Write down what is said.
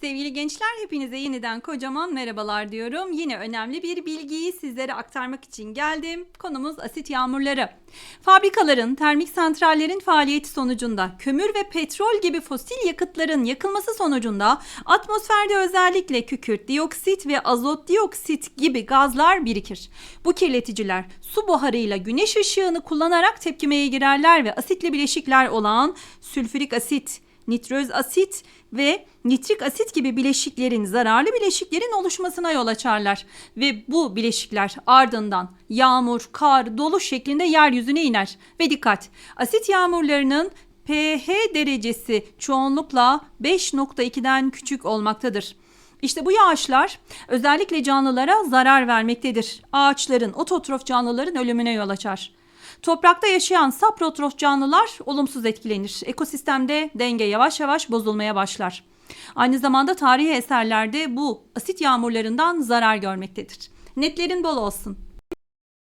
Sevgili gençler hepinize yeniden kocaman merhabalar diyorum. Yine önemli bir bilgiyi sizlere aktarmak için geldim. Konumuz asit yağmurları. Fabrikaların, termik santrallerin faaliyeti sonucunda kömür ve petrol gibi fosil yakıtların yakılması sonucunda atmosferde özellikle kükürt dioksit ve azot dioksit gibi gazlar birikir. Bu kirleticiler su buharıyla güneş ışığını kullanarak tepkimeye girerler ve asitli bileşikler olan sülfürik asit, nitröz asit ve nitrik asit gibi bileşiklerin zararlı bileşiklerin oluşmasına yol açarlar ve bu bileşikler ardından yağmur, kar, dolu şeklinde yeryüzüne iner. Ve dikkat! Asit yağmurlarının pH derecesi çoğunlukla 5.2'den küçük olmaktadır. İşte bu yağışlar özellikle canlılara zarar vermektedir. Ağaçların, ototrof canlıların ölümüne yol açar. Toprakta yaşayan saprotrof canlılar olumsuz etkilenir. Ekosistemde denge yavaş yavaş bozulmaya başlar. Aynı zamanda tarihi eserlerde bu asit yağmurlarından zarar görmektedir. Netlerin bol olsun.